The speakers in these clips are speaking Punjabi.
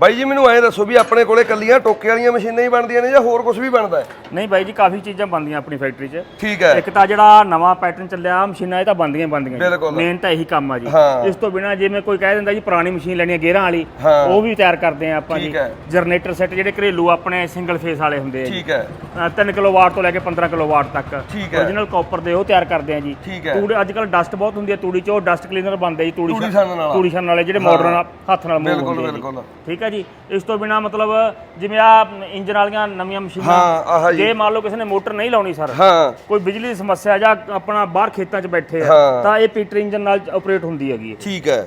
ਬਾਈ ਜੀ ਮੈਨੂੰ ਐਂ ਦੱਸੋ ਵੀ ਆਪਣੇ ਕੋਲੇ ਕੱਲੀਆਂ ਟੋਕੇ ਵਾਲੀਆਂ ਮਸ਼ੀਨਾਂ ਹੀ ਬਣਦੀਆਂ ਨੇ ਜਾਂ ਹੋਰ ਕੁਝ ਵੀ ਬਣਦਾ ਹੈ ਨਹੀਂ ਬਾਈ ਜੀ ਕਾਫੀ ਚੀਜ਼ਾਂ ਬਣਦੀਆਂ ਆਪਣੀ ਫੈਕਟਰੀ 'ਚ ਠੀਕ ਹੈ ਇੱਕ ਤਾਂ ਜਿਹੜਾ ਨਵਾਂ ਪੈਟਰਨ ਚੱਲਿਆ ਮਸ਼ੀਨਾਂ ਇਹ ਤਾਂ ਬਣਦੀਆਂ ਹੀ ਬਣਦੀਆਂ ਬਿਲਕੁਲ। ਮੇਨ ਤਾਂ ਇਹੀ ਕੰਮ ਆ ਜੀ। ਇਸ ਤੋਂ ਬਿਨਾ ਜਿਵੇਂ ਕੋਈ ਕਹਿ ਦਿੰਦਾ ਜੀ ਪੁਰਾਣੀ ਮਸ਼ੀਨ ਲੈਣੀ ਹੈ ਗੇਅਰਾਂ ਵਾਲੀ। ਉਹ ਵੀ ਤਿਆਰ ਕਰਦੇ ਆ ਆਪਾਂ ਜੀ। ਜਨਰੇਟਰ ਸੈੱਟ ਜਿਹੜੇ ਘਰੇਲੂ ਆਪਣੇ ਸਿੰਗਲ ਫੇਸ ਵਾਲੇ ਹੁੰਦੇ ਆ ਠੀਕ ਹੈ 3 ਕਿਲੋਵਾਟ ਤੋਂ ਲੈ ਕੇ 15 ਕਿਲੋਵਾਟ ਤੱਕ origignal ਕਾਪਰ ਦੇ ਉਹ ਤਿਆਰ ਕਰਦੇ ਆ ਜੀ। ਤੂੜੀ ਅੱਜ ਕੱਲ ਡਸਟ ਬਹੁਤ ਹੁੰਦੀ ਹੈ ਤੂੜੀ 'ਚ ਉਹ ਡਸਟ ਕਲੀਨਰ ਬਣਦੇ ਜੀ ਤੂੜੀ ਤੂੜੀ ਛਾਣਨ ਵਾਲਾ। ਜਿਹੜੇ ਮਾਡਰਨ ਹੱਥ ਨਾਲ move ਬਿਲਕੁਲ। ਬਿਲਕੁਲ। ਠੀਕ ਹੈ ਜੀ ਇਸ ਤੋਂ ਬਿਨਾ ਮਤਲਬ ਜਿਵੇਂ ਆ ਇੰਜਨ ਵਾਲੀਆਂ ਨਵੀਆਂ ਮਸ਼ੀਨਾਂ ਹਾਂ ਆਹ ਜੀ ਜੇ ਮੰਨ ਲਓ ਕਿਸੇ ਨੇ ਮੋਟਰ ਨਹੀਂ ਲਾਉਣੀ ਸਰ ਹਾਂ ਕੋਈ ਬਿਜਲੀ ਦੀ ਸਮੱਸਿਆ ਜਾਂ ਆਪਣਾ ਬਾਹਰ ਖੇਤਾਂ 'ਚ ਬੈਠੇ ਹਾਂ। ਆ ਤਾਂ ਇਹ ਪੀਟਰ ਇੰਜਨ ਨਾਲ ਆਪਰੇਟ ਹੁੰਦੀ ਹੈਗੀ ਇਹ। ਠੀਕ ਹੈ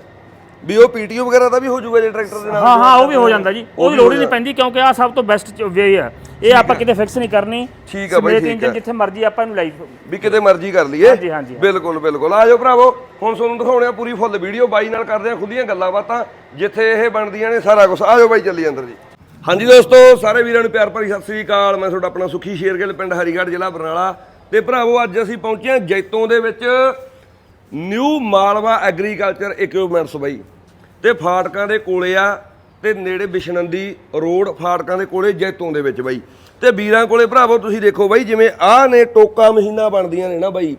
ਵੀ ਉਹ ਪੀਟੀਓ ਵਗੈਰਾ ਦਾ ਵੀ ਹੋ ਜਾਊਗਾ ਜੇ ਟਰੈਕਟਰ ਦੇ ਨਾਲ ਹਾਂ ਹਾਂ ਉਹ ਵੀ ਹੋ ਜਾਂਦਾ ਜੀ। ਉਹ ਉਹਦੀ ਵੀ ਲੋੜ ਹੋ ਹੀ ਨਹੀਂ ਪੈਂਦੀ ਕਿਉਂਕਿ ਆ ਸਭ ਤੋਂ ਬੈਸਟ ਵੇ ਆ ਇਹ ਆਪਾਂ ਕਿਤੇ ਫਿਕਸ ਨਹੀਂ ਕਰਨੀ। ਠੀਕ ਆ ਬਾਈ, ਠੀਕ ਇੰਜਨ ਆ। ਜਿੱਥੇ ਮਰਜ਼ੀ ਆਪਾਂ ਇਹਨੂੰ ਲਾਈ ਵੀ ਕਿਤੇ ਮਰਜ਼ੀ ਕਰ ਲਈਏ। ਹਾਂਜੀ, ਹਾਂਜੀ। ਬਿਲਕੁਲ ਬਿਲਕੁਲ। ਆ ਜਾਓ ਭਰਾਵੋ ਹੁਣ ਤੁਹਾਨੂੰ ਦਿਖਾਉਣੇ ਆ ਪੂਰੀ ਫੁੱਲ ਵੀਡੀਓ ਬਾਈ ਨਾਲ ਕਰਦੇ ਆ ਖੁੱਲੀਆਂ ਗੱਲਾਂ ਬਾਤਾਂ। ਜਿੱਥੇ ਇਹ ਬਣਦੀਆਂ ਨੇ ਸਾਰਾ ਕੁਝ ਆ ਜਾਓ ਬਾਈ ਚੱਲੀ ਅੰਦਰ ਜੀ। ਹਾਂਜੀ ਦੋਸਤੋ ਸਾਰੇ ਵੀਰਾਂ ਨੂੰ ਪਿਆਰ ਭਰੀ ਸਤਿ ਸ੍ਰੀ ਅਕਾਲ। ਮੈਂ ਤੁਹਾਡਾ ਆਪਣਾ ਸੁਖੀ ਸ਼ੇਰਗਿੱਲ ਪਿੰਡ ਹਰੀਗੜ੍ਹ ਜ਼ਿਲ੍ਹਾ ਬਰਨਾਲਾ। ਤੇ ਭਰਾਵੋ ਅੱਜ ਅਸੀਂ ਪਹੁੰਚੇ ਹਾਂ ਜੈਤੋਂ ਦੇ ਵਿੱਚ ਨਿਊ ਮਾਲਵਾ ਐਗਰੀਕਲਚਰ ਇਕਵਿਪਮੈਂਟਸ ਬਾਈ। ਤੇ ਫਾਟਕਾਂ ਦੇ ਕੋਲੇ ਆ ਤੇ ਨੇੜੇ ਬਿਸ਼ਨੰਦੀ ਰੋਡ ਫਾਟਕਾਂ ਦੇ ਕੋਲੇ ਜੈਤੋਂ ਦੇ ਵਿੱਚ ਬਾਈ। ਤੇ ਵੀਰਾਂ ਕੋਲੇ ਭਰਾਵੋ ਤੁਸੀਂ ਦੇਖੋ ਬਾਈ, ਜਿਵੇਂ ਆਹ ਨੇ ਟੋਕਾ ਮਸ਼ੀਨਾਂ ਬਣਦੀਆਂ ਨੇ ਨਾ ਬਾਈ।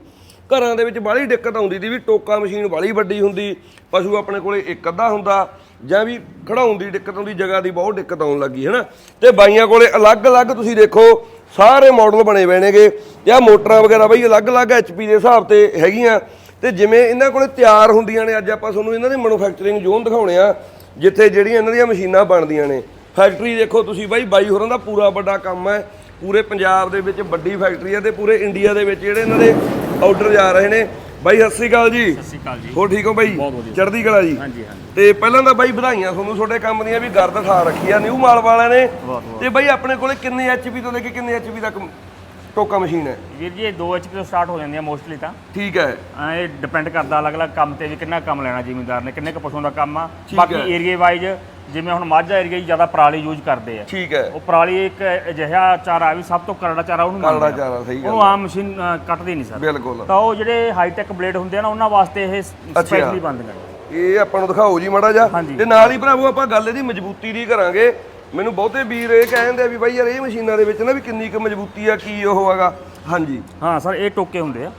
ਘਰਾਂ ਦੇ ਵਿੱਚ ਬਾਹਲੀ ਦਿੱਕਤ ਆਉਂਦੀ ਦੀ ਵੀ ਟੋਕਾ ਮਸ਼ੀਨ ਬਾਹਲੀ ਵੱਡੀ ਹੁੰਦੀ, ਪਸ਼ੂ ਆਪਣੇ ਕੋਲੇ ਇੱਕ ਅੱਧਾ ਹੁੰਦਾ, ਜਾਂ ਵੀ ਖੜਾਉਣ ਦੀ ਦਿੱਕਤ ਆਉਂਦੀ, ਜਗ੍ਹਾ ਦੀ ਬਹੁਤ ਦਿੱਕਤ ਆਉਣ ਲੱਗੀ, ਹੈਨਾ? ਤੇ ਬਾਈਆਂ ਕੋਲੇ ਅਲੱਗ-ਅਲੱਗ ਤੁਸੀਂ ਦੇਖੋ, ਸਾਰੇ ਮਾਡਲ ਬਣੇ ਹੋਏ ਨੇਗੇ, ਤੇ ਮੋਟਰਾਂ ਵਗੈਰਾ ਬਾਈ ਅਲੱਗ-ਅਲੱਗ ਐਚਪੀ ਦੇ ਹਿਸਾਬ ਤੇ ਹੈਗੀਆਂ। ਤੇ ਜਿਵੇਂ ਇਹਨਾਂ ਕੋਲੇ ਤਿਆਰ ਹੁੰਦੀਆਂ ਨੇ ਅੱਜ ਆਪਾਂ ਤੁਹਾਨੂੰ ਇਹਨਾਂ ਦੀ ਮੈਨੂਫੈਕਚਰਿੰਗ ਜ਼ੋਨ ਦਿਖਾਉਣੇ ਆ ਜਿੱਥੇ ਜਿਹੜੀਆਂ ਇਹਨਾਂ ਦੀਆਂ ਮਸ਼ੀਨਾਂ ਬਣਦੀਆਂ ਨੇ। ਫੈਕਟਰੀ ਦੇਖੋ ਤੁਸੀਂ ਬਾਈ ਬਾਈ ਹੋਰਾਂ ਦਾ ਪੂਰਾ ਵੱਡਾ ਕੰਮ ਹੈ। ਪੂਰੇ ਪੰਜਾਬ ਦੇ ਵਿੱਚ ਵੱਡੀ ਫੈਕਟਰੀ ਹੈ ਤੇ ਪੂਰੇ ਇੰਡੀਆ ਦੇ ਵਿੱਚ ਜਿਹੜੇ ਇਹਨਾਂ ਦੇ ਆਰਡਰ ਜਾ ਰਹੇ ਨੇ। ਬਾਈ ਸਤਿ ਸ੍ਰੀ ਅਕਾਲ ਜੀ। ਸਤਿ ਸ਼੍ਰੀ ਅਕਾਲ ਜੀ। ਹੋਰ ਠੀਕ ਹੋ ਬਾਈ। ਚੜ੍ਹਦੀ ਕਲਾ ਜੀ। ਹਾਂਜੀ ਹਾਂਜੀ। ਤੇ ਪਹਿਲਾਂ ਤਾਂ ਬਾਈ ਵਧਾਈਆਂ ਤੁਹਾਨੂੰ ਤੁਹਾਡੇ ਕੰਮ ਦੀਆਂ ਵੀ ਗਰਦ ਠਾ ਰੱਖੀ ਆ ਨਿਊ ਮਾਲ ਵਾਲਿਆਂ ਨੇ। ਤੇ ਬਾਈ ਆਪਣੇ ਕੋਲੇ ਕਿੰਨੇ ਐਚਪੀ ਤੋਂ ਲੈ ਕੇ ਕਿੰਨੇ ਐਚਪੀ ਤੱਕ ਟੋਕਾ ਮਸ਼ੀਨ ਹੈ। ਵੀਰ ਜੀ ਇਹ 2 HP ਤੋਂ ਸਟਾਰਟ ਹੋ ਜਾਂਦੀਆਂ ਮੋਸਟਲੀ ਤਾਂ। ਠੀਕ ਹੈ। ਅਹ ਇਹ ਡਿਪੈਂਡ ਕਰਦਾ ਅਲੱਗ-ਅਲੱਗ ਕੰਮ ਤੇ ਵੀ ਕਿੰਨਾ ਕੰਮ ਲੈਣਾ ਜ਼ਿਮੀਂਦਾਰ ਨੇ ਕਿੰਨੇ ਕੁ ਪਸ਼ੂਆਂ ਦਾ ਕੰਮ ਆ। ਠੀਕ ਬਾਕੀ ਹੈ। ਏਰੀਆ ਵਾਈਜ਼ ਜਿਵੇਂ ਹੁਣ ਮਾਝਾ ਏਰੀਆ ਜ਼ਿਆਦਾ ਪਰਾਲੀ ਯੂਜ਼ ਕਰਦੇ ਆ। ਠੀਕ ਹੈ। ਉਹ ਪਰਾਲੀ ਇੱਕ ਅਜਿਹਾ ਚਾਰਾ ਵੀ ਸਭ ਤੋਂ ਕਰੜਾ ਚਾਰਾ ਉਹਨੂੰ ਕਰੜਾ ਮੰਨਦੇ ਆ। ਚਾਰਾ, ਸਹੀ ਗੱਲ ਉਹਨੂੰ ਆਮ ਮਸ਼ੀਨ ਅਹ, ਕੱਟਦੀ ਨਹੀਂ ਸਰ। ਬਿਲਕੁਲ। ਤਾਂ ਉਹ ਜਿਹੜੇ ਹਾਈਟੈਕ ਬਲੇਡ ਹੁੰਦੇ ਆ ਨਾ ਉਹਨਾਂ ਵਾਸਤੇ ਇਹ ਸਪੈਸ਼ਲੀ ਬਣਦੀਆਂ ਨੇ ਇਹ ਆਪਾਂ ਨੂੰ ਦਿਖਾਓ ਜੀ ਮਾੜਾ ਜਿਹਾ। ਹਾਂਜੀ। ਤੇ ਨਾਲ ਹੀ ਭਰਾਵੋ ਆਪਾਂ ਗੱਲ ਇਹਦੀ ਮਜ਼ਬੂਤੀ ਦੀ ਕਰਾਂਗੇ। ਮੈਨੂੰ ਬਹੁਤੇ ਵੀਰ ਇਹ ਕਹਿੰਦੇ ਆ ਵੀ ਬਾਈ ਯਾਰ ਇਹ ਮਸ਼ੀਨਾਂ ਦੇ ਵਿੱਚ ਨਾ ਵੀ ਕਿੰਨੀ ਕੁ ਮਜ਼ਬੂਤੀ ਆ ਕੀ ਉਹ ਹੈਗਾ? ਹਾਂਜੀ। ਹਾਂ ਸਰ ਇਹ ਟੋਕੇ ਹੁੰਦੇ ਆ।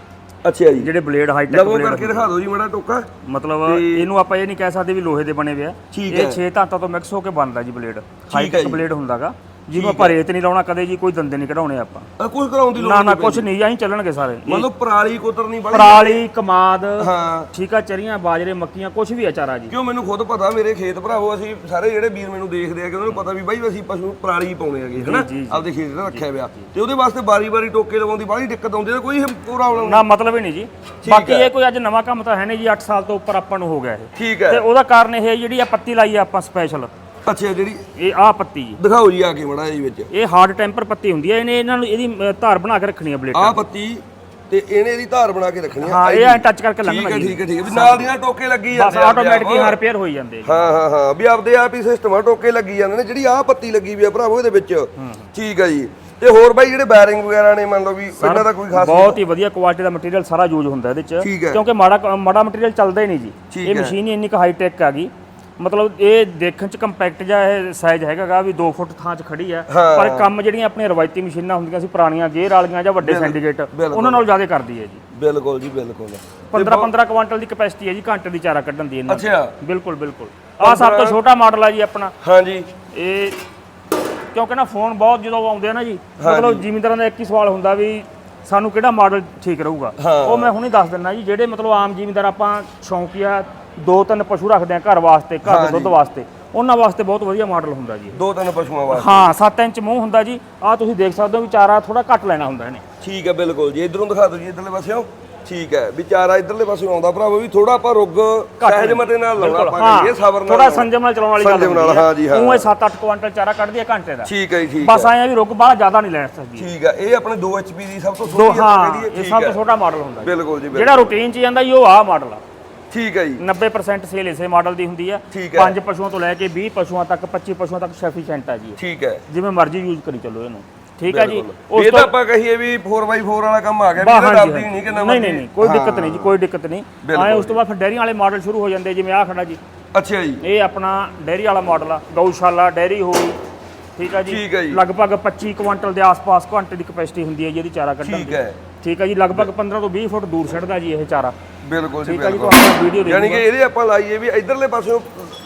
ਅੱਛਾ ਜੀ। ਜਿਹੜੇ ਬਲੇਡ ਹਾਈਟੈਕ ਲਵੋ ਬਲੇਡ ਕਰਕੇ ਦਿਖਾ ਦਿਓ ਜੀ ਮਾੜਾ ਟੋਕਾ। ਮਤਲਬ ਇਹਨੂੰ ਆਪਾਂ ਇਹ ਨਹੀਂ ਕਹਿ ਸਕਦੇ ਵੀ ਲੋਹੇ ਦੇ ਬਣੇ ਹੋਏ ਆ। ਇਹ ਹੈ। 6 ਧਾਤਾਂ ਤੋਂ ਮਿਕਸ ਹੋ ਕੇ ਬਣਦਾ ਜੀ ਬਲੇਡ। ਹੈ ਹਾਈਟੈਕ ਜੀ। ਬਲੇਡ ਹੁੰਦਾਗਾ। ਜਿਹਨੂੰ ਆਪਾਂ ਰੇਤ ਨਹੀਂ ਲਾਉਣਾ ਕਦੇ ਜੀ ਕੋਈ ਦੰਦੇ ਨਹੀਂ ਕਢਾਉਣੇ ਆਪਾਂ। ਆ ਕੁਝ ਕਰਾਉਣ ਦੀ ਲੋੜ ਨਾ ਨਾ ਨਹੀਂ ਕੁਝ ਨਹੀਂ ਆਹੀਂ ਚੱਲਣਗੇ ਸਾਰੇ। ਮਤਲਬ ਪਰਾਲੀ ਕੋਤਰਨੀ ਬੜੀ ਪਰਾਲੀ ਕਮਾਦ ਹਾਂ। ਠੀਕ ਆ ਚਰੀਆਂ ਬਾਜਰੇ ਮੱਕੀਆਂ ਕੁਝ ਵੀ ਆ ਚਾਰਾ ਜੀ। ਕਿਉਂ ਮੈਨੂੰ ਖੁਦ ਪਤਾ ਮੇਰੇ ਖੇਤ ਭਰਾਵੋ ਅਸੀਂ ਸਾਰੇ ਜਿਹੜੇ ਵੀਰ ਮੈਨੂੰ ਦੇਖਦੇ ਆ ਕਿ ਉਹਨਾਂ ਨੂੰ ਪਤਾ ਵੀ ਬਾਈ ਅਸੀਂ ਪਸ਼ੂ ਪਰਾਲੀ ਹੀ ਪਾਉਣੇ ਹੈਗੇ ਹਨਾ? ਜੀ, ਜੀ। ਆਪਦੇ ਖੇਤ ਤੇ ਰੱਖਿਆ ਹੋਇਆ। ਤੇ ਉਹਦੇ ਵਾਸਤੇ ਬਾਰੀ-ਬਾਰੀ ਟੋਕੇ ਲਗਾਉਣ ਦੀ ਬੜੀ ਦਿੱਕਤ ਆਉਂਦੀ ਹੈ ਕੋਈ ਪ੍ਰੋਬਲਮ ਨਾ ਮਤਲਬ ਹੀ ਨਹੀਂ ਜੀ। ਬਾਕੀ ਇਹ ਕੋਈ ਅੱਜ ਨਵਾਂ ਕੰਮ ਤਾਂ ਹੈ ਨਹੀਂ ਜੀ 8 ਸਾਲ ਤੋਂ ਉੱਪਰ ਆਪਾਂ ਨੂੰ ਹੋ ਗਿਆ ਇਹ। ਠੀਕ ਤੇ ਹੈ ਉਹਦਾ ਕਾਰਨ ਇਹ ਹੈ ਜਿਹੜੀ ਆ ਪੱਤੀ ਲਾਈ ਆ ਆਪਾਂ ਸਪੈਸ਼ਲ ਅੱਛਾ ਜਿਹੜੀ ਇਹ ਆ ਪੱਤੀ। ਜੀ ਦਿਖਾਓ ਜੀ ਆ ਕੇ ਮੜਾ ਜੀ ਵਿੱਚ। ਇਹ ਹਾਰਡ ਟੈਂਪਰ ਪੱਤੀ ਹੁੰਦੀ ਹੈ ਇਹਨੇ ਇਹਨਾਂ ਨੂੰ ਇਹਦੀ ਅ, ਧਾਰ ਬਣਾ ਕੇ ਰੱਖਣੀ ਹੈ ਬਲੇਡ। ਆਹ ਪੱਤੀ ਤੇ ਇਹਨੇ ਇਹਦੀ ਧਾਰ ਬਣਾ ਕੇ ਰੱਖਣੀ ਆ। ਹਾਂ ਇਹ ਐ ਟੱਚ ਕਰਕੇ ਠੀਕ ਲੰਘਣਾ ਹੈ ਜੀ। ਠੀਕ ਹੈ ਠੀਕ ਹੈ ਵੀ ਨਾਲ ਦੀ ਨਾਲ ਟੋਕੇ ਲੱਗੀ ਬਸ ਜਾਂਦੇ ਆ ਆਪ। ਹਾਂ ਰਿਪੇਅਰ ਹੋਈ ਜਾਂਦੇ ਜੀ। ਹਾਂ ਹਾਂ ਹਾਂ। ਵੀ ਆਪਦੇ ਆਪ ਹੀ ਸਿਸਟਮ ਆ ਟੋਕੇ ਲੱਗੀ ਜਾਂਦੇ ਨੇ। ਜਿਹੜੀ ਆਹ ਪੱਤੀ ਲੱਗੀ ਵੀ ਆ ਭਰਾਵੋ ਇਹਦੇ ਵਿੱਚ। ਠੀਕ ਹੈ ਜੀ। ਤੇ ਹੋਰ ਬਾਈ ਜਿਹੜੇ ਬੈਰਿੰਗ ਵਗੈਰਾ ਨੇ ਮੰਨ ਲਓ ਵੀ ਇਹਨਾਂ ਦਾ ਕੋਈ ਖਾਸ ਬਹੁਤ ਹੀ ਵਧੀਆ ਕੁਆਲਿਟੀ ਦਾ ਮਟੀਰੀਅਲ ਸਾਰਾ ਯੂਜ਼ ਹੁੰਦਾ ਇਹਦੇ ਚ। ਠੀਕ ਹੈ। ਕਿਉਂਕਿ ਮਾੜਾ ਮਾੜਾ ਮਟੀਰੀਅਲ ਚੱਲਦਾ ਹੀ ਨਹੀਂ ਜੀ। ਇਹ ਹੈ। ਮਸ਼ੀਨ ਹੀ ਇੰਨੀ ਕੁ ਹਾਈ ਟੈਕ ਆ ਗਈ। ਮਤਲਬ ਇਹ ਦੇਖਣ ਚ ਕੰਪੈਕਟ ਜਿਹਾ ਇਹ ਸਾਈਜ਼ ਹੈਗਾਗਾ ਵੀ 2 ਫੁੱਟ ਥਾਂ 'ਚ ਖੜੀ ਆ। ਹਾਂ। ਪਰ ਕੰਮ ਜਿਹੜੀਆਂ ਆਪਣੀਆਂ ਰਵਾਇਤੀ ਮਸ਼ੀਨਾਂ ਹੁੰਦੀਆਂ ਸੀ ਪੁਰਾਣੀਆਂ ਗੇਅਰ ਵਾਲੀਆਂ ਜਾਂ ਵੱਡੇ ਸਿੰਡੀਕੇਟ ਬਿਲਕੁਲ। ਉਹਨਾਂ ਨਾਲੋਂ ਜ਼ਿਆਦਾ ਕਰਦੀ ਹੈ ਜੀ। ਬਿਲਕੁਲ ਜੀ ਬਿਲਕੁਲ। 15 15 ਕੁਆਂਟਲ ਦੀ ਕਪੈਸਿਟੀ ਹੈ ਜੀ ਘੰਟੇ ਦੀ ਚਾਰਾ ਕੱਢਣ ਦੀ ਇਹਨਾਂ ਦੀ। ਅੱਛਾ। ਬਿਲਕੁਲ ਬਿਲਕੁਲ। ਆਹ ਸਭ ਤੋਂ ਛੋਟਾ ਮਾਡਲ ਆ ਜੀ ਆਪਣਾ। ਹਾਂਜੀ। ਇਹ ਕਿਉਂਕਿ ਨਾ ਫੋਨ ਬਹੁਤ ਜਦੋਂ ਆਉਂਦੇ ਆ ਨਾ ਜੀ ਮਤਲਬ ਜ਼ਿਮੀਂਦਾਰਾਂ ਦਾ ਇੱਕ ਹੀ ਸਵਾਲ ਹੁੰਦਾ ਵੀ ਸਾਨੂੰ ਕਿਹੜਾ ਮਾਡਲ ਠੀਕ ਰਹੂਗਾ? ਉਹ ਮੈਂ ਹੁਣੇ ਦੱਸ ਦਿੰਦਾ ਜੀ ਜਿਹੜੇ ਮਤਲਬ ਆਮ ਜ਼ਿਮੀਂਦਾਰ ਆਪਾਂ ਸ਼ੌਂਕੀਆ ਦੋ ਤਿੰਨ ਪਸ਼ੂ ਰੱਖਦੇ ਆ ਘਰ ਵਾਸਤੇ ਘਰ ਦੇ ਦੁੱਧ ਵਾਸਤੇ। ਉਹਨਾਂ ਵਾਸਤੇ ਬਹੁਤ ਵਧੀਆ ਮਾਡਲ ਹੁੰਦਾ ਜੀ। ਦੋ ਤਿੰਨ ਪਸ਼ੂਆਂ ਵਾਸਤੇ। ਹਾਂ 7 ਇੰਚ ਮੂੰਹ ਹੁੰਦਾ ਜੀ। ਆਹ ਤੁਸੀਂ ਦੇਖ ਸਕਦੇ ਹੋ ਵੀ ਚਾਰਾ ਥੋੜਾ ਘੱਟ ਲੈਣਾ ਹੁੰਦਾ ਇਹਨੇ। ਠੀਕ ਹੈ ਬਿਲਕੁਲ ਜੀ। ਇਧਰੋਂ ਦਿਖਾ ਦਿਓ ਜੀ ਇਧਰਲੇ ਪਾਸਿਓਂ। ਠੀਕ ਹੈ ਵਿਚਾਰਾ ਇਧਰਲੇ ਪਾਸਿਓਂ ਆਉਂਦਾ ਭਰਾਵੋ ਵੀ ਥੋੜਾ ਆਪਾਂ ਰੁੱਗ ਸਹਿਜ ਮਤੇ ਨਾਲ ਲਾਉਣਾ ਆਪਾਂ ਕਹੀਏ ਸਬਰ ਨਾਲ ਥੋੜਾ। ਸੰਜਮ ਨਾਲ ਚਲਾਉਣ ਵਾਲੀ ਗੱਲ ਸੰਜਮ ਨਾਲ, ਹਾਂ। ਜੀ, ਹਾਂ। ਉਹ 7-8 ਕੁਆਂਟਲ ਚਾਰਾ ਕੱਢਦੀ ਹੈ ਘੰਟੇ ਦਾ। ਠੀਕ ਹੈ ਜੀ ਠੀਕ ਬਸ ਹੈ। ਆਏ ਆ ਵੀ ਰੁੱਗ ਬਾਹਲਾ ਜ਼ਿਆਦਾ ਨਹੀਂ ਲੈਣ ਸਕਦੀ। ਠੀਕ ਹੈ ਇਹ ਆਪਣੇ 2 HP ਦੀ ਸਭ ਤੋਂ ਛੋਟੀ ਹਾਂ ਇਹ ਸਭ ਤੋਂ ਛੋਟਾ ਮਾਡਲ ਹੁੰਦਾ। ਬਿਲਕੁਲ ਜੀ ਜਿਹੜਾ ਰੂਟੀਨ ਚ ਜਾਂਦਾ ਜੀ ਉਹ ਆਹ ਮਾਡਲ ਆ। ਠੀਕ ਹੈ ਜੀ। 90% ਸੇਲ ਇਸੇ ਮਾਡਲ ਦੀ ਹੁੰਦੀ ਆ। ਠੀਕ ਹੈ। ਪੰਜ ਪਸ਼ੂਆਂ ਤੋਂ ਲੈ ਕੇ 20 ਪਸ਼ੂਆਂ ਤੱਕ 25 ਪਸ਼ੂਆਂ ਤੱਕ ਸਫੀਸ਼ੀਐਂਟ ਆ ਜੀ। ਇਹ। ਠੀਕ ਹੈ। ਜਿਵੇਂ ਮਰਜ਼ੀ ਯੂਜ਼ ਕਰੀ ਚੱਲੋ ਇਹਨੂੰ। ਠੀਕ ਹੈ ਜੀ? ਬਿਲਕੁਲ। ਇਹ ਤਾਂ ਆਪਾਂ ਕਹੀਏ ਵੀ 4x4 ਵਾਲਾ ਕੰਮ ਆ ਗਿਆ ਵੀ ਇਹਦਾ ਡਰਦੀ ਨਹੀਂ ਕਿ ਨਹੀਂ ਨਵਾਂ ਨਹੀਂ ਨਹੀਂ ਕੋਈ ਦਿੱਕਤ ਨਹੀਂ ਜੀ ਕੋਈ ਦਿੱਕਤ ਨਹੀਂ। ਬਿਲਕੁਲ ਆਏ ਉਸ ਤੋਂ ਬਾਅਦ ਫਿਰ ਡੈਰੀ ਵਾਲੇ ਮਾਡਲ ਸ਼ੁਰੂ ਹੋ ਜਾਂਦੇ ਜਿਵੇਂ ਆਹ ਖੜਾ ਜੀ। ਅੱਛਾ ਜੀ। ਇਹ ਆਪਣਾ ਡੈਰੀ ਵਾਲਾ ਮਾਡਲ ਆ ਗਊਸ਼ਾਲਾ ਡੈਰੀ ਹੋ ਗਈ। ਠੀਕ ਆ ਜੀ? ਠੀਕ ਆ ਜੀ। ਲਗਭਗ 25 ਕੁਇੰਟਲ ਦੇ ਆਸ-ਪਾਸ ਕੁਇੰਟਲ ਦੀ ਕਪੈਸਿਟੀ ਹੁੰਦੀ ਹੈ ਜੀ ਇਹਦੀ ਚਾਰਾ ਕੱਢਣ ਠੀਕ ਦੀ ਹੈ। ਠੀਕ ਆ ਜੀ? ਲਗਭਗ 15 ਤੋਂ 20 ਫੁੱਟ ਦੂਰ ਛੱਡਦਾ ਜੀ ਇਹ ਚਾਰਾ। ਬਿਲਕੁਲ ਜੀ ਠੀਕ ਆ ਜੀ ਬਿਲਕੁਲ। ਤੁਹਾਨੂੰ ਵੀਡੀਓ ਦੇ ਯਾਨੀ ਕਿ ਇਹਦੇ ਆਪਾਂ ਲਾਈਏ ਵੀ ਇਧਰਲੇ ਪਾਸਿਓਂ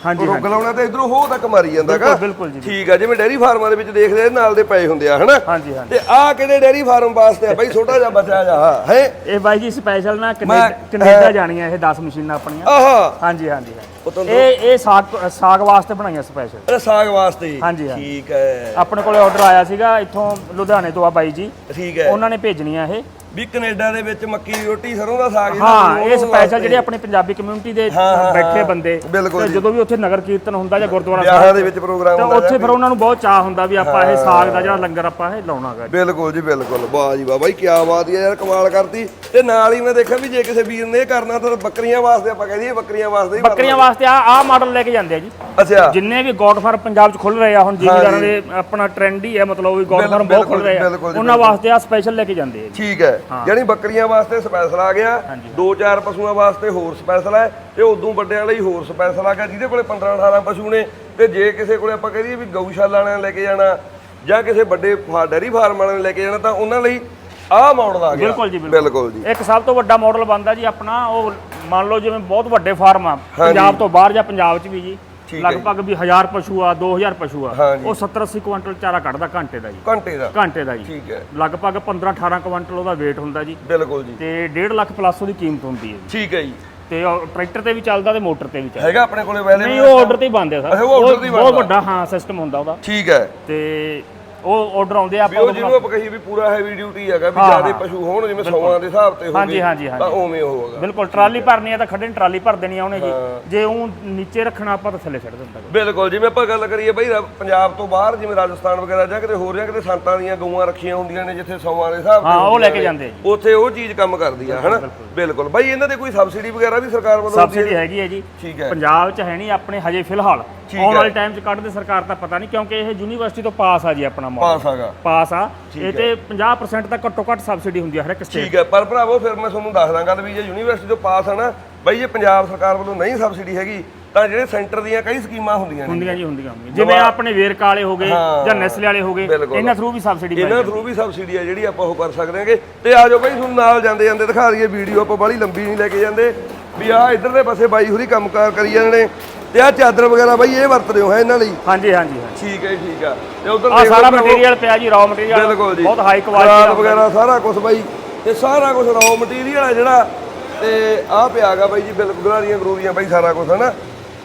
ਹਾਂਜੀ, ਰੁੱਗ ਲਾਉਣਾ ਤੇ ਇਧਰੋਂ ਹੋ ਤੱਕ ਮਾਰੀ ਜਾਂਦਾਗਾ ਬਿਲਕੁਲ, ਜੀ, ਠੀਕ ਆ ਜਿਵੇਂ ਡੈਰੀ ਫਾਰਮਾਂ ਦੇ ਵਿੱਚ ਦੇਖਦੇ ਆ, ਨਾਲ ਦੇ ਪਏ ਹੁੰਦੇ ਆ ਹਨਾ? ਹਾਂਜੀ ਹਾਂਜੀ। ਤੇ ਆਹ ਕਿਹੜੇ ਡੈਰੀ ਫਾਰਮ ਵਾਸਤੇ ਆ? ਬਾਈ ਛੋਟਾ ਜਿਹਾ ਬੱਚਾ ਜਾ ਹੈ? ਇਹ ਬਾਈ ਜੀ ਸਪੈਸ਼ਲ ਨਾ ਕੈਨੇਡਾ ਜਾਣੀਆਂ ਇਹ 10 ਮਸ਼ੀਨਾਂ ਆਪਣੀਆਂ। ਆਹਾ। ਹਾਂਜੀ ਹਾਂਜੀ ਇਹ ਇਹ ਸਾਗ ਸਾਗ ਵਾਸਤੇ ਬਣਾਈਆਂ ਸਪੈਸ਼ਲ ਇਹ ਸਾਗ ਵਾਸਤੇ। ਹਾਂਜੀ। ਠੀਕ ਹੈ। ਆਪਣੇ ਕੋਲੇ ਆਰਡਰ ਆਇਆ ਸੀਗਾ ਇੱਥੋਂ ਲੁਧਿਆਣੇ ਤੋਂ ਆ ਬਾਈ ਜੀ। ਠੀਕ ਹੈ। ਉਹਨਾਂ ਨੇ ਭੇਜਣੀਆਂ ਇਹ। ਵੀ ਕੈਨੇਡਾ ਦੇ ਵਿੱਚ ਮੱਕੀ ਦੀ ਰੋਟੀ ਸਰੋਂ ਦਾ ਸਾਗ ਜਿਹੜਾ ਹਾਂ ਉਹ ਇਹ ਸਪੈਸ਼ਲ। ਜਿਹੜੇ ਆਪਣੇ ਪੰਜਾਬੀ ਕਮਿਊਨਿਟੀ ਦੇ ਬੈਠੇ। ਬੰਦੇ ਤੇ। ਜਦੋਂ ਵੀ ਉੱਥੇ ਨਗਰ ਕੀਰਤਨ ਹੁੰਦਾ ਜਾਂ ਗੁਰਦੁਆਰਾ ਸਾਹਿਬ ਦੇ ਵਿੱਚ ਪ੍ਰੋਗਰਾਮ ਤੇ ਹੁੰਦਾ ਉੱਥੇ ਫਿਰ ਉਹਨਾਂ ਨੂੰ ਬਹੁਤ ਚਾਹ ਹੁੰਦਾ ਵੀ ਆਪਾਂ ਇਹ ਸਾਗ ਦਾ ਜਿਹੜਾ ਲੰਗਰ ਆਪਾਂ ਇਹ ਲਾਉਣਾਗਾ ਬਿਲਕੁਲ ਜੀ ਬਿਲਕੁਲ। ਵਾਹ ਜੀ ਵਾਹ। ਬਾਈ ਕੀ ਬਾਤ ਹੈ ਯਾਰ ਕਮਾਲ ਕਰਤੀ। ਤੇ ਨਾਲ ਹੀ ਮੈਂ ਦੇਖਿਆ ਵੀ ਜੇ ਕਿਸੇ ਵੀਰ ਨੇ ਇਹ ਕਰਨਾ ਤਾਂ ਬੱਕਰੀਆਂ ਵਾਸਤੇ ਆਪਾਂ ਕਹਿੰਦੇ ਬੱਕਰੀਆਂ ਵਾਸਤੇ ਹੀ ਬੱਕਰੀਆਂ ਵਾਸਤੇ ਆ ਆ ਮਾਡਲ ਲੈ ਕੇ ਜਾਂਦੇ ਆ ਜੀ। ਅੱਛਾ। ਜਿੰਨੇ ਵੀ ਗੋਡ ਫਾਰਮ ਪੰਜਾਬ 'ਚ ਖੁੱਲ ਰਹੇ ਆ ਹੁਣ ਜ਼ਿਮੀਦਾਰਾਂ ਦੇ ਆਪਣਾ ਟ੍ਰੈਂਡ ਹੀ ਹੈ ਮਤਲਬ ਵੀ ਗੋਡ ਬਿਲਕੁਲ, ਫਾਰਮ ਬਹੁਤ ਖੁੱਲ ਰਹੇ ਆ। ਉਹਨਾਂ ਵਾਸਤੇ ਆ ਸਪੈਸ਼ਲ ਲੈ ਕੇ ਜਾਂਦੇ ਆ ਠੀਕ ਹੈ। ਯਾਨੀ ਬੱਕਰੀਆਂ ਵਾਸਤੇ ਸਪੈਸ਼ਲ ਆ ਗਿਆ ਦੋ ਚਾਰ ਪਸ਼ੂਆਂ ਵਾਸਤੇ ਹੋਰ ਸਪੈਸ਼ਲ ਹੈ ਤੇ ਉਦੋਂ ਵੱਡਿਆਂ ਲਈ ਹੋਰ ਸਪੈਸ਼ਲ ਆ ਗਿਆ ਜਿਹਦੇ ਕੋਲੇ 15 18 ਪਸ਼ੂ ਨੇ ਤੇ ਜੇ ਕਿਸੇ ਕੋਲੇ ਆਪਾਂ ਕਹਦੀਏ ਵੀ ਗਊਸ਼ਾਲਾ ਵਾਲਿਆਂ ਨੇ ਲੈ ਕੇ ਜਾਣਾ ਜਾਂ ਕਿਸੇ ਵੱਡੇ ਡੈਰੀ ਫਾਰਮ ਵਾਲਿਆਂ ਨੇ ਲੈ ਕੇ ਜਾਣਾ ਤਾਂ ਉਹਨਾਂ ਲਈ ਆਹ ਮਾਡਲ ਆ ਗਿਆ। ਬਿਲਕੁਲ ਜੀ, ਬਿਲਕੁਲ। ਜੀ। ਇੱਕ ਸਭ ਤੋਂ ਵੱਡਾ ਮਾਡਲ ਬਣਦਾ ਜੀ ਆਪਣਾ ਉਹ ਮੰਨ ਲਓ ਜਿਵੇਂ ਬਹੁਤ ਵੱਡੇ ਫਾਰਮ ਆ ਪੰਜਾਬ ਤੋਂ ਬਾਹਰ ਜਾਂ ਪੰਜਾਬ 'ਚ ਵੀ ਹੈ ਜੀ। ਲਗਭਗ ਵੀ 1000 ਪਸ਼ੂ ਆ 2000 ਪਸ਼ੂ ਆ। ਉਹ 70 80 ਕੁਇੰਟਲ ਚਾਰਾ ਕੱਢਦਾ ਘੰਟੇ ਦਾ ਜੀ। ਘੰਟੇ ਦਾ। ਘੰਟੇ ਦਾ ਜੀ। ਠੀਕ ਹੈ। ਲਗਭਗ 15 18 ਕੁਇੰਟਲ ਉਹਦਾ weight ਹੁੰਦਾ ਜੀ। ਬਿਲਕੁਲ ਜੀ। ਤੇ 1.5 ਲੱਖ ਪਲੱਸ ਉਹਦੀ ਕੀਮਤ ਹੁੰਦੀ ਹੈ ਜੀ। ਠੀਕ ਹੈ ਜੀ। ਤੇ ਉਹ ਟਰੈਕਟਰ ਤੇ ਵੀ ਚੱਲਦਾ ਤੇ ਮੋਟਰ ਤੇ ਵੀ ਚੱਲਦਾ। ਹੈਗਾ ਆਪਣੇ ਕੋਲੇ ਵੈਲੇ ਨਹੀਂ ਉਹ ਆਰਡਰ ਤੇ ਹੀ ਬਣਦੇ ਆ ਅੱਛਾ, ਸਰ ਉਹ order ਤੇ ਹੀ ਬਹੁਤ। ਵੱਡਾ ਹਾਂ ਸਿਸਟਮ ਹੁੰਦਾ ਉਹਦਾ। ਠੀਕ ਹੈ। ਤੇ ਉਹ ਆਰਡਰ ਆਉਂਦੇ ਆ ਵੀ ਉਹ ਜਿਹਨੂੰ ਆਪਾਂ ਕਹੀਏ ਵੀ ਪੂਰਾ ਹੈਵੀ ਡਿਊਟੀ ਹੈਗਾ ਵੀ ਜਿਆਦੇ। ਪਸ਼ੂ ਹੋਣ ਜਿਵੇਂ ਸੌਆਂ ਦੇ ਹਿਸਾਬ ਤੇ ਹੋਵੇ। ਤਾਂ ਉਵੇਂ ਹੋਊਗਾ ਬਿਲਕੁਲ ਟਰਾਲੀ ਭਰਨੀ ਆ ਤਾਂ ਖੱਡੇ ਟਰਾਲੀ ਭਰ ਦੇਣੀ ਆ ਉਹਨੇ ਜੀ। ਜੇ ਉਹ ਨੀਚੇ ਰੱਖਣਾ ਆਪਾਂ ਤਾਂ ਥੱਲੇ ਛੱਡ ਦਿੰਦਾ। ਬਿਲਕੁਲ ਜਿਵੇਂ ਆਪਾਂ ਗੱਲ ਕਰੀਏ ਬਈ ਪੰਜਾਬ ਤੋਂ ਬਾਹਰ ਜਿਵੇਂ ਰਾਜਸਥਾਨ ਵਗੈਰਾ ਜਾਂ ਕਿਤੇ ਹੋਰ ਜਾਂ ਕਿਤੇ ਸੰਤਾਂ ਦੀਆਂ ਗਊਆਂ ਰੱਖੀਆਂ ਹੁੰਦੀਆਂ ਨੇ ਜਿੱਥੇ ਸੌਆਂ ਦੇ ਹਿਸਾਬ ਤੇ ਹਾਂ, ਉਹ ਲੈ ਕੇ ਜਾਂਦੇ ਉੱਥੇ ਉਹ ਚੀਜ਼ ਕੰਮ ਕਰਦੀ ਆ ਹਨਾ? ਬਿਲਕੁਲ। ਬਾਈ ਇਹਨਾਂ ਦੇ ਕੋਈ ਸਬਸਿਡੀ ਵਗੈਰਾ ਵੀ ਸਰਕਾਰ ਵੱਲੋਂ ਸਬਸਿਡੀ ਹੈਗੀ ਹੈ ਜੀ। ਪੰਜਾਬ 'ਚ ਹੈ ਨਹੀਂ ਆਪਣੇ ਹਜੇ ਫਿਲਹਾਲ। ਆਉਣ। ਵਾਲੇ ਟਾਈਮ 'ਚ ਕੱਢਦੇ ਸਰਕਾਰ ਤਾਂ ਪਤਾ ਨਹੀਂ ਕਿਉਂਕਿ ਇਹ ਯੂਨੀਵਰਸਿਟੀ ਤੋਂ ਪਾਸ ਆ ਜੀ ਆਪਣਾ। ਪਾਸ ਹੈਗਾ। ਪਾਸ ਆ। ਇਹ ਤੇ 50% ਤੱਕ ਘੱਟੋ ਘੱਟ ਸਬਸਿਡੀ ਹੁੰਦੀ ਹੈ ਹਰ ਇੱਕ ਸਟੇਟ ਠੀਕ ਹੈ ਪਰ ਭਰਾਵੋ ਫਿਰ ਮੈਂ ਤੁਹਾਨੂੰ ਦੱਸ ਦਾਂਗਾ ਵੀ ਜੇ ਯੂਨੀਵਰਸਿਟੀ ਤੋਂ ਪਾਸ ਆ ਨਾ ਬਈ ਜੇ ਪੰਜਾਬ ਸਰਕਾਰ ਵੱਲੋਂ ਨਹੀਂ ਸਬਸਿਡੀ ਹੈਗੀ ਤਾਂ ਜਿਹੜੇ ਸੈਂਟਰ ਦੀਆਂ ਕਈ ਸਕੀਮਾਂ ਹੁੰਦੀਆਂ ਨੇ। ਹੁੰਦੀਆਂ ਜੀ ਹੁੰਦੀਆਂ ਹੁੰਦੀਆਂ। ਜਿਵੇਂ ਆਪਣੇ ਵੇਰਕਾ ਵਾਲੇ ਹੋ ਗਏ ਹਾਂ। ਜਾਂ ਨੈਸਲੇ ਵਾਲੇ ਹੋ ਗਏ ਬਿਲਕੁਲ। ਇਹਨਾਂ ਥਰੂ ਵੀ ਸਬਸਿਡੀ ਇਹਨਾਂ ਥਰੂ ਵੀ ਸਬਸਿਡੀ ਆ ਜਿਹੜੀ ਆਪਾਂ ਉਹ ਕਰ ਸਕਦੇ ਹਾਂਗੇ। ਤੇ ਆ ਜਾਓ ਬਈ ਤੁਹਾਨੂੰ ਨਾਲ ਜਾਂਦੇ ਜਾਂਦੇ ਦਿਖਾ ਦਈਏ ਵੀਡੀਓ ਆਪਾਂ ਬਾਹਲੀ ਲੰਬੀ ਨਹੀਂ ਲੈ ਕੇ ਜਾਂਦੇ। ਵੀ ਆ ਇਧਰਲੇ ਪਾਸੇ ਬਾਈ ਹੋਰੀ ਕੰਮਕਾਰ ਕਰੀ ਜਾਂਦੇ ਨੇ। ਤੇ ਆ ਚਾਦਰ ਵਗੈਰਾ ਬਾਈ ਇਹ ਵਰਤਦੇ ਹੋ ਹੈ ਇਹਨਾਂ ਲਈ? ਹਾਂਜੀ ਹਾਂਜੀ ਹਾਂਜੀ। ਠੀਕ ਹੈ ਜੀ, ਠੀਕ ਆ। ਤੇ ਉਧਰ ਆ ਸਾਰਾ ਮਟੀਰੀਅਲ ਪਿਆ ਜੀ ਰਾw ਮਟੀਰੀਅਲ ਬਿਲਕੁਲ ਜੀ। ਬਹੁਤ ਹਾਈ ਕੁਆਲਿਟੀ ਵਗੈਰਾ ਸਾਰਾ ਕੁਝ ਬਾਈ। ਤੇ ਸਾਰਾ ਕੁਝ ਰॉ ਮਟੀਰੀਅਲ ਆ ਜਿਹੜਾ ਤੇ ਆ ਪਿਆਗਾ ਬਾਈ ਜੀ ਬਿਲਕੁਲ ਗਰਾਰੀਆਂ ਗਰੂਰੀਆਂ ਬਾਈ ਸਾਰਾ ਕੁਝ ਹਨਾ?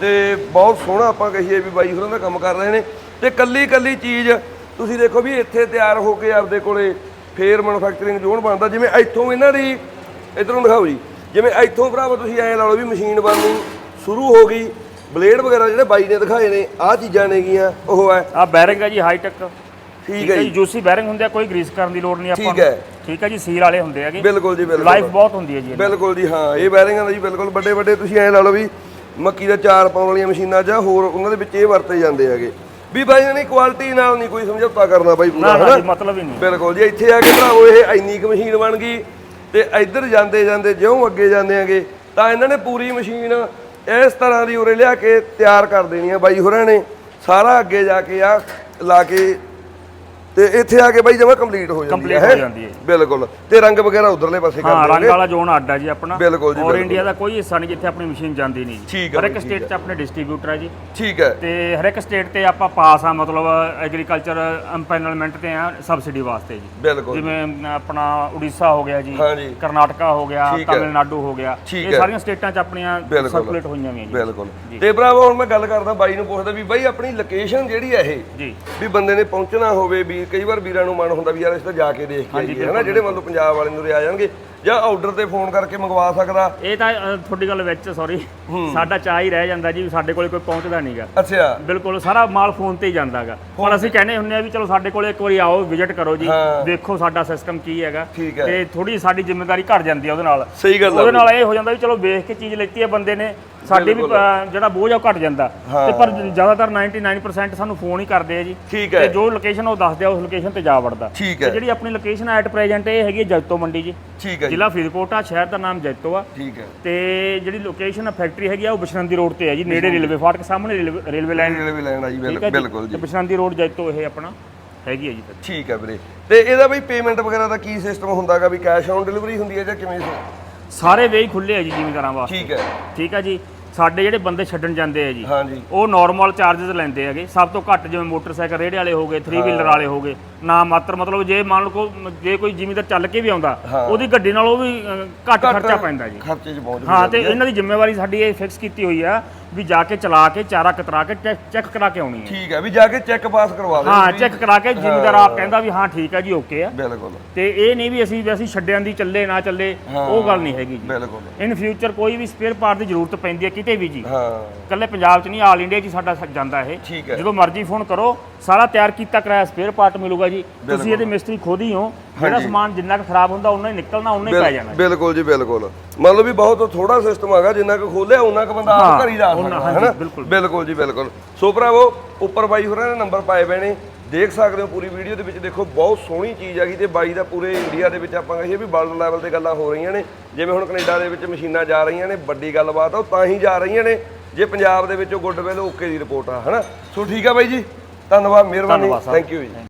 ਤੇ ਬਹੁਤ ਸੋਹਣਾ ਆਪਾਂ ਕਹੀਏ ਵੀ ਬਾਈ ਹੋਰਾਂ ਦਾ ਕੰਮ ਕਰ ਰਹੇ ਨੇ। ਤੇ ਕੱਲੀ ਕੱਲੀ ਚੀਜ਼ ਤੁਸੀਂ ਦੇਖੋ ਵੀ ਇੱਥੇ ਤਿਆਰ ਹੋ ਕੇ ਆਪਦੇ ਕੋਲੇ ਫੇਰ ਮੈਨੂਫੈਕਚਰਿੰਗ ਜ਼ੋਨ ਬਣਦਾ। ਜਿਵੇਂ ਇੱਥੋਂ ਇਹਨਾਂ ਦੀ ਇਧਰੋਂ ਦਿਖਾਓ ਜੀ। ਜਿਵੇਂ ਇੱਥੋਂ ਭਰਾਵਾ ਤੁਸੀਂ ਐਂ ਲਾ ਲਓ ਵੀ ਮਸ਼ੀਨ ਬਣਨੀ ਸ਼ੁਰੂ ਹੋ ਗਈ। ਬਲੇਡ ਵਗੈਰਾ ਜਿਹੜੇ ਬਾਈ ਨੇ ਦਿਖਾਏ ਨੇ ਆਹ ਚੀਜ਼ਾਂ ਨੇਗੀਆਂ ਉਹ ਹੈ। ਆ ਬੈਰਿੰਗ ਹੈ ਜੀ ਹਾਈ ਟੈਕ ਠੀਕ ਹੈ ਜੀ ਜੂਸੀ ਬੈਰਿੰਗ ਹੁੰਦੇ ਆ ਕੋਈ ਗਰੀਸ ਕਰਨ ਦੀ ਲੋੜ ਨਹੀਂ ਆਪਾਂ ਠੀਕ ਹੈ। ਠੀਕ ਹੈ ਜੀ ਸੀਲ ਵਾਲੇ ਹੁੰਦੇ ਹੈਗੇ। ਬਿਲਕੁਲ ਜੀ ਬਿਲਕੁਲ। ਲਾਈਫ ਬਹੁਤ ਹੁੰਦੀ ਹੈ ਜੀ। ਬਿਲਕੁਲ ਜੀ ਹਾਂ ਇਹ ਬੈਰਿੰਗਾਂ ਦਾ ਜੀ ਬਿਲਕੁਲ। ਵੱਡੇ ਵੱਡੇ ਤੁਸੀਂ ਐਂ ਲਾ ਲਓ ਵੀ ਮੱਕੀ ਦਾ ਚਾਰ ਪਾਉਣ ਵਾਲੀਆਂ ਮਸ਼ੀਨਾਂ ਜਾਂ ਹੋਰ ਉਹਨਾਂ ਦੇ ਵਿੱਚ ਇਹ ਵਰਤੇ ਜਾਂਦੇ ਹੈਗੇ। ਵੀ ਬਾਈ ਨੇ ਕੁਆਲਿਟੀ ਨਾਲ ਨਹੀਂ ਕੋਈ ਸਮਝੌਤਾ ਕਰਨਾ ਬਾਈ ਪੂਰਾ ਨਾ ਮਤਲਬ ਹੀ ਨਹੀਂ। ਬਿਲਕੁਲ ਜੀ ਇੱਥੇ ਆ ਕੇ ਭਰਾਵੋ ਇਹ ਇੰਨੀ ਕੁ ਮਸ਼ੀਨ ਬਣ ਗਈ ਤੇ ਇੱਧਰ ਜਾਂਦੇ ਜਾਂਦੇ ਜਿਉਂ ਅੱਗੇ ਜਾਂਦੇ ਆਂਗੇ ਤਾਂ ਇਹਨਾਂ ਨੇ ਪੂਰੀ ਮਸ਼ੀਨ ਇਸ ਤਰ੍ਹਾਂ ਦੀ ਉਰੇ ਲਿਆ ਕੇ ਤਿਆਰ ਕਰ ਦੇਣੀ ਆ ਬਾਈ ਹੋਰਾਂ ਨੇ। ਸਾਰਾ ਅੱਗੇ ਜਾ ਕੇ ਆ ਲਾ ਕੇ ਤੇ ਇੱਥੇ ਆ ਕੇ ਬਾਈ ਜਮਾ ਕੰਪਲੀਟ ਹੋ ਜਾਂਦੀ ਹੈ ਹੋ? ਜਾਂਦੀ ਹੈ। ਬਿਲਕੁਲ। ਤੇ ਰੰਗ ਵਗੈਰਾ ਉਧਰਲੇ ਪਾਸੇ ਕਰ ਹਾਂ ਰੰਗ ਵਾਲਾ ਜ਼ੋਨ ਅੱਡ ਹੈ ਜੀ ਆਪਣਾ। ਬਿਲਕੁਲ ਜੀ, ਔਰ। ਇੰਡੀਆ ਦਾ ਕੋਈ ਹਿੱਸਾ ਨਹੀਂ ਜਿੱਥੇ ਆਪਣੀ ਮਸ਼ੀਨ ਜਾਂਦੀ ਨਹੀਂ ਜੀ। ਹਰ ਇੱਕ ਸਟੇਟ 'ਚ ਆਪਣੇ ਡਿਸਟ੍ਰੀਬਿਊਟਰ ਹੈ ਜੀ। ਠੀਕ ਹੈ ਤੇ ਹਰ ਇੱਕ ਸਟੇਟ ਤੇ ਆਪਾਂ ਪਾਸ ਆ ਮਤਲਬ ਐਗਰੀਕਲਚਰ ਐਮਪੈਨਲਮੈਂਟ ਤੇ ਆ ਸਬਸਿਡੀ ਵਾਸਤੇ ਜੀ। ਬਿਲਕੁਲ ਜਿਵੇਂ ਆਪਣਾ ਉੜੀਸਾ ਹੋ ਗਿਆ ਜੀ ਕਰਨਾਟਕਾ ਹੋ ਗਿਆ। ਤਾਮਿਲਨਾਡੂ ਹੋ ਗਿਆ। ਇਹ। ਸਾਰੀਆਂ ਸਟੇਟਾਂ 'ਚ ਆਪਣੀਆਂ। ਸਰਕੂਲੇਟ ਹੋਈਆਂ ਹੋਈਆਂ ਜੀ। ਬਿਲਕੁਲ। ਤੇ ਭਰਾਵਾ ਹੁਣ ਮੈਂ ਗੱਲ ਕਰਦਾ ਬਾਈ ਨੂੰ ਪੁੱਛਦਾ ਵੀ ਬਾਈ ਆਪਣੀ ਲੋਕੇਸ਼ਨ ਜਿਹੜੀ ਹੈ ਇਹ ਜੀ। ਵੀ ਬੰਦੇ ਨੇ ਪਹੁੰਚਣਾ ਹੋਵੇ ਵੀ ਕਈ ਵਾਰ ਵੀਰਾਂ ਨੂੰ ਮਨ ਹੁੰਦਾ ਵੀ ਯਾਰ ਇਸ ਤਾਂ ਜਾ ਕੇ ਦੇਖ ਕੇ ਆਈਏ ਹਨਾ? ਜਿਹੜੇ ਮੰਨ ਲਓ ਪੰਜਾਬ ਵਾਲੇ ਨੂੰ ਆ ਜਾਣਗੇ ਜਾਂ ਆਰਡਰ ਤੇ ਫੋਨ ਕਰਕੇ ਮੰਗਵਾ ਸਕਦਾ। ਇਹ ਤਾਂ ਅ, ਤੁਹਾਡੀ ਗੱਲ ਵਿੱਚ ਸੌਰੀ ਸਾਡਾ ਚਾਹ ਹੀ ਰਹਿ ਜਾਂਦਾ ਜੀ ਸਾਡੇ ਕੋਲੇ ਕੋਈ ਪਹੁੰਚਦਾ ਨਹੀਂਗਾ ਅੱਛਾ। ਬਿਲਕੁਲ ਸਾਰਾ ਮਾਲ ਫੋਨ ਤੇ ਹੀ ਜਾਂਦਾਗਾ ਹੁਣ ਅਸੀਂ ਕਹਿੰਦੇ ਹੁੰਨੇ ਆ ਵੀ ਚਲੋ ਸਾਡੇ ਕੋਲੇ ਇੱਕ ਵਾਰੀ ਆਓ ਵਿਜ਼ਿਟ ਕਰੋ ਜੀ। ਹਾਂ। ਦੇਖੋ ਸਾਡਾ ਸਿਸਟਮ ਕੀ ਹੈਗਾ। ਠੀਕ ਹੈ। ਤੇ ਥੋੜੀ ਸਾਡੀ ਜ਼ਿੰਮੇਵਾਰੀ ਘਟ ਜਾਂਦੀ ਹੈ ਉਹਦੇ ਨਾਲ। ਸਹੀ ਗੱਲ ਉਹਦੇ ਆ ਨਾਲ ਇਹ ਹੋ ਜਾਂਦਾ ਵੀ ਚਲੋ ਵੇਖ ਕੇ ਚੀਜ਼ ਲੈਤੀ ਹੈ ਬੰਦੇ ਨੇ। ਸਾਡੀ ਵੀ ਅ, ਜਿਹੜਾ ਬੋਝ ਆ ਉਹ ਘਟ ਜਾਂਦਾ। ਤੇ ਪਰ ਜ਼ਿਆਦਾਤਰ 99% ਸਾਨੂੰ ਫੋਨ ਹੀ ਕਰਦੇ ਆ ਜੀ। ਠੀਕ ਤੇ ਹੈ ਜੋ ਲੋਕੇਸ਼ਨ ਉਹ ਦੱਸਦੇ ਆ ਉਸ ਲੋਕੇਸ਼ਨ ਤੇ ਜਾ ਵੜਦਾ। ਠੀਕ ਤੇ ਹੈ ਜਿਹੜੀ ਆਪਣੀ ਲੋਕੇਸ਼ਨ ਐਟ ਪ੍ਰੈਜ਼ੈਂਟ ਇਹ ਹੈਗੀ ਹੈ ਜਗਤੋ ਮੰਡੀ ਜੀ। ਠੀਕ ਹੈ ਜੀ। ਜ਼ਿਲ੍ਹਾ ਫਰੀਦਕੋਟ ਆ ਸ਼ਹਿਰ ਦਾ ਨਾਮ ਜੈਤੋ ਆ। ਠੀਕ ਹੈ। ਤੇ ਜਿਹੜੀ ਲੋਕੇਸ਼ਨ ਆ ਫੈਕਟਰੀ ਹੈਗੀ ਆ ਉਹ ਬਿਸ਼ਨੰਦੀ ਰੋਡ ਤੇ ਹੈ ਜੀ ਨੇੜੇ ਰੇਲਵੇ ਫਾਟਕ ਸਾਹਮਣੇ ਰੇਲਵੇ- ਲਾਈਨ ਰੇਲਵੇ ਲਾਈਨ ਆ ਜੀ ਹੈ ਬਿਲਕੁਲ ਜੀ। ਬਿਸ਼ਨੰਦੀ ਰੋਡ ਜੈਤੋ ਇਹ ਆਪਣਾ ਹੈਗੀ ਹੈ ਜੀ। ਠੀਕ ਹੈ ਵੀਰੇ। ਤੇ ਇਹਦਾ ਬਈ ਪੇਮੈਂਟ ਵਗੈਰਾ ਦਾ ਕੀ ਸਿਸਟਮ ਹੁੰਦਾਗਾ ਵੀ ਕੈਸ਼ ਔਨ ਡਿਲੀਵਰੀ ਹੁੰਦੀ ਹੈ ਜਾਂ ਕਿਵੇਂ ਸਾਰੇ? ਵੇਈ ਖੁੱਲੇ ਆ ਜੀ ਜ਼ਿਮੀਂਦਾਰਾਂ ਵਾਸਤੇ। ਠੀਕ ਹੈ। ਠੀਕ ਆ ਜੀ। ਸਾਡੇ ਜਿਹੜੇ ਬੰਦੇ ਛੱਡਣ ਜਾਂਦੇ ਆ ਜੀ ਉਹ ਨਾਰਮਲ ਚਾਰजेस ਲੈਂਦੇ ਹੈਗੇ। ਸਭ ਤੋਂ ਘੱਟ ਜਿਵੇਂ ਮੋਟਰਸਾਈਕਲ ਰੇੜੇ ਵਾਲੇ ਹੋਗੇ 3 ਵੀਲਰ ਵਾਲੇ ਹੋਗੇ ਨਾ ਮਾਤਰ ਮਤਲਬ ਜੇ ਮੰਨ ਲਓ ਜੇ ਕੋਈ ਜ਼ਿਮੀਂਦਾਰ ਚੱਲ ਕੇ ਵੀ ਆਉਂਦਾ ਉਹਦੀ ਗੱਡੀ ਨਾਲ ਉਹ ਵੀ ਘੱਟ ਖਰਚਾ ਪੈਂਦਾ ਜੀ। ਖਰਚੇ 'ਚ ਪਹੁੰਚ ਹਾਂ ਤੇ ਇਹਨਾਂ ਦੀ ਜ਼ਿੰਮੇਵਾਰੀ ਸਾਡੀ ਇਹ ਫਿਕਸ ਕੀਤੀ ਹੋਈ ਆ ਵੀ ਜਾ ਕੇ ਚਲਾ ਕੇ ਚਾਰਾ ਕਤਰਾ ਕੇ ਚੈੱਕ ਕਰਾ ਕੇ ਆਉਣੀ ਹੈ ਠੀਕ ਹੈ ਵੀ ਜਾ ਕੇ ਚੈੱਕ ਪਾਸ ਕਰਵਾ ਦੇ ਹਾਂ ਚੈੱਕ ਕਰਾ ਕੇ ਜ਼ਿਮੀਂਦਾਰ ਆਪ ਕਹਿੰਦਾ ਵੀ ਹਾਂ ਠੀਕ ਹੈ ਜੀ ਓਕੇ ਆ। ਬਿਲਕੁਲ। ਤੇ ਇਹ ਨਹੀਂ ਵੀ ਅਸੀਂ ਵੀ ਅਸੀਂ ਛੱਡਿਆਂ ਦੀ ਚੱਲੇ ਨਾ ਚੱਲੇ ਉਹ ਗੱਲ ਨਹੀਂ ਹੈਗੀ ਜੀ। ਬਿਲਕੁਲ। ਇਨ ਫਿਊਚਰ ਕੋਈ ਵੀ ਸਪੇਅਰ ਪਾਰਟ ਦੀ ਜ਼ਰੂਰਤ ਪੈਂਦੀ ਹੈ ਕਿਤੇ ਵੀ ਜੀ। ਹਾਂ। ਇਕੱਲੇ ਪੰਜਾਬ 'ਚ ਨਹੀਂ ਆਲ ਇੰਡੀਆ 'ਚ ਸਾਡਾ ਜਾਂਦਾ ਇਹ। ਜਦੋਂ ਮਰਜ਼ੀ ਫੋਨ ਕਰੋ ਸਾਰਾ ਤਿਆਰ ਕੀਤਾ ਕਰਾਇਆ ਸਪੇਅਰ ਪਾਰਟ ਮਿਲੂਗਾ ਜੀ। ਤੁਸੀਂ ਇਹਦੇ ਮਿਸਤਰੀ ਖੁਦ ਹੀ ਹੋ। ਜਿਹੜਾ ਸਮਾਨ ਜਿੰਨਾ ਕੁ ਖਰਾਬ ਹੁੰਦਾ ਉਹਨਾਂ ਹੀ ਨਿਕਲਣਾ ਉਹਨਾਂ ਹੀ ਪੈ ਜਾਣਾ। ਬਿਲਕੁਲ ਜੀ ਬਿਲਕੁਲ। ਮੰਨ ਲਓ ਵੀ ਬਹੁਤ ਥੋੜਾ ਸਿਸਟਮ ਹੈਗਾ ਜਿੰਨਾ ਕੁ ਖੋਲਿਆ ਉਹਨਾਂ ਕੁ ਬੰਦਾ ਆਪ ਘਰੀ ਜਾ ਸਕਦਾ ਹੈ ਬਿਲਕੁਲ। ਬਿਲਕੁਲ ਜੀ ਬਿਲਕੁਲ। ਸੋ ਭਰਾਵੋ ਉੱਪਰ ਬਾਈ ਹੋਰਾਂ ਨੇ ਨੰਬਰ ਪਾਏ ਪਏ ਨੇ। ਦੇਖ ਸਕਦੇ ਹੋ ਪੂਰੀ ਵੀਡੀਓ ਦੇ ਵਿੱਚ ਦੇਖੋ ਬਹੁਤ ਸੋਹਣੀ ਚੀਜ਼ ਹੈਗੀ ਤੇ ਬਾਈ ਦਾ ਪੂਰੇ ਇੰਡੀਆ ਦੇ ਵਿੱਚ ਆਪਾਂ ਕਹੀਏ ਵੀ ਵਰਲਡ ਲੈਵਲ ਤੇ ਗੱਲਾਂ ਹੋ ਰਹੀਆਂ ਨੇ। ਜਿਵੇਂ ਹੁਣ ਕੈਨੇਡਾ ਦੇ ਵਿੱਚ ਮਸ਼ੀਨਾਂ ਜਾ ਰਹੀਆਂ ਨੇ ਵੱਡੀ ਗੱਲਬਾਤ ਆ ਉਹ ਤਾਂ ਹੀ ਜਾ ਰਹੀਆਂ ਨੇ। ਜੇ ਪੰਜਾਬ ਦੇ ਵਿੱਚੋਂ ਗੁੱਡਵਿਲ ਓਕੇ ਦੀ ਰਿਪੋਰਟ ਆ ਹਨਾ? ਸੋ ਠੀਕ ਆ ਬਾਈ ਜੀ। ਧੰਨਵਾਦ ਮਿਹਰਬਾਨੀ। ਥੈਂਕ ਯੂ ਜੀ।